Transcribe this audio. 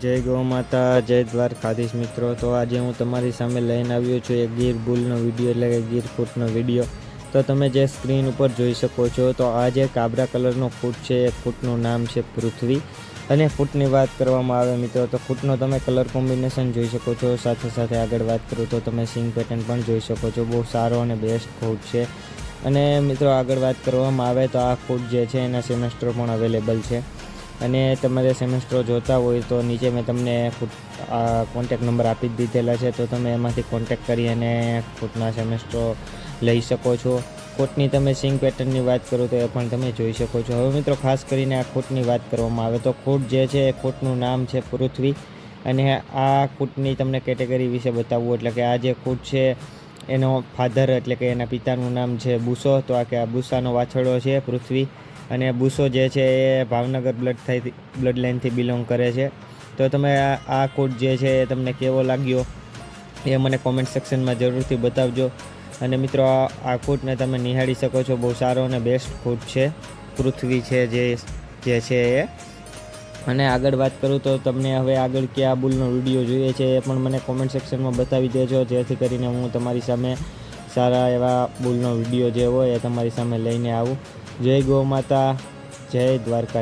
જય ગૌ માતા, જય દ્વારકાધીશ મિત્રો. તો આજે હું તમારી સામે લઈને આવ્યો છું એક ગીર બુલનો વીડિયો, એટલે કે ગીર ફૂટનો વીડિયો. તો તમે જે સ્ક્રીન ઉપર જોઈ શકો છો, તો આ જે કાબરા કલરનો ફૂટ છે, એ ફૂટનું નામ છે પૃથ્વી. અને ફૂટની વાત કરવામાં આવે મિત્રો, તો ફૂટનો તમે કલર કોમ્બિનેશન જોઈ શકો છો. સાથે સાથે આગળ વાત કરું તો તમે સિંગ પેટર્ન પણ જોઈ શકો છો. બહુ સારો અને બેસ્ટ ફૂટ છે. અને મિત્રો આગળ વાત કરવામાં આવે તો આ ફૂટ જે છે, એના સેમેસ્ટર પણ અવેલેબલ છે. અને તમારે સેમેસ્ટ્રો જોતા હોય તો નીચે મેં તમને કોન્ટેક નંબર આપી જ દીધેલા છે. તો તમે એમાંથી કોન્ટેક કરી અને ફૂટના સેમેસ્ટ્રો લઈ શકો છો. કોટની તમે સિંગ પેટર્નની વાત કરો તો એ પણ તમે જોઈ શકો છો. હવે મિત્રો, ખાસ કરીને આ કોટની વાત કરવામાં આવે તો કોટ જે છે, એ કોટનું નામ છે પૃથ્વી. અને આ કૂટની તમને કેટેગરી વિશે બતાવવું, એટલે કે આ જે કૂટ છે એનો ફાધર એટલે કે એના પિતાનું નામ છે બુસો, તો આ કે આ બુસાનો વાછડો છે, પૃથ્વી. અને બુસો જે છે એ ભાવનગર બ્લડ થઈ બ્લડ લાઇનથી બિલોંગ કરે છે. તો તમે આ કૂટ જે છે એ તમને કેવો લાગ્યો એ મને કોમેન્ટ સેક્શનમાં જરૂરથી બતાવજો. અને મિત્રો, આ કોટને તમે નિહાળી શકો છો. બહુ સારો અને બેસ્ટ કોટ છે. પૃથ્વી છે જે જે છે એ. અને આગળ વાત કરું તો તમને હવે આગળ કયા બુલનો વીડિયો જોઈએ છે એ પણ મને કોમેન્ટ સેક્શનમાં બતાવી દેજો, જેથી કરીને હું તમારી સામે સારા એવા બુલનો વીડિયો જે હોય એ તમારી સામે લઈને આવું. જય ગૌ માતા, જય દ્વારકા